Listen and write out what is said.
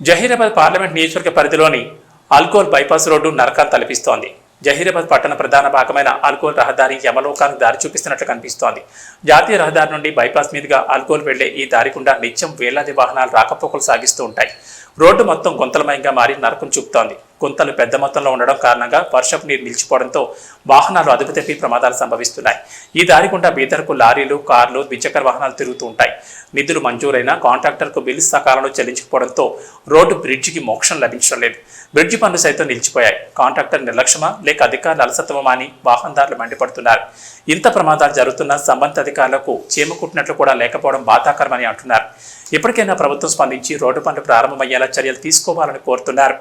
Zaheerabad parliament నియోజకవర్గ పరిధిలోని Alkol bypass road నరకాన్ని తలపిస్తోంది. జహీరాబాద్ పట్టణ ప్రధాన భాగమైన ఆల్కోల్ రహదారి యమలోకానికి దారి చూపిస్తున్నట్లు కనిపిస్తోంది. జాతీయ రహదారి నుండి బైపాస్ మీదుగా ఆల్కోల్ వెళ్ళే ఈ దారి గుండా నిత్యం వేలాది వాహనాలు రాకపోకలు సాగిస్తూ ఉంటాయి. రోడ్డు మొత్తం గుంతలమయంగా మారి నరకం చూపుతోంది. గుంతలు పెద్ద మొత్తంలో ఉండడం కారణంగా వర్షపు నీరు నిలిచిపోవడంతో వాహనాలు అదుపు తప్పి ప్రమాదాలు సంభవిస్తున్నాయి. ఈ దారి గుండా బీదర్కు లారీలు కార్లు ద్విచక్ర వాహనాలు తిరుగుతూ ఉంటాయి. నిధులు మంజూరైన కాంట్రాక్టర్కు బిల్లు సకాలంలో చెల్లించకపోవడంతో రోడ్డు బ్రిడ్జికి మోక్షం లభించడం లేదు. బ్రిడ్జి పనులు సైతం నిలిచిపోయాయి. కాంట్రాక్టర్ నిర్లక్ష్యమా లేక అధికారులు అలసత్వమా అని వాహనదారులు మండిపడుతున్నారు. ఇంత ప్రమాదాలు జరుగుతున్న సంబంధిత అధికారులకు చేమకుట్టినట్లు కూడా లేకపోవడం బాధాకరమని అంటున్నారు. ఇప్పటికైనా ప్రభుత్వం స్పందించి రోడ్డు పనులు ప్రారంభమయ్యేలా చర్యలు తీసుకోవాలని కోరుతున్నారు.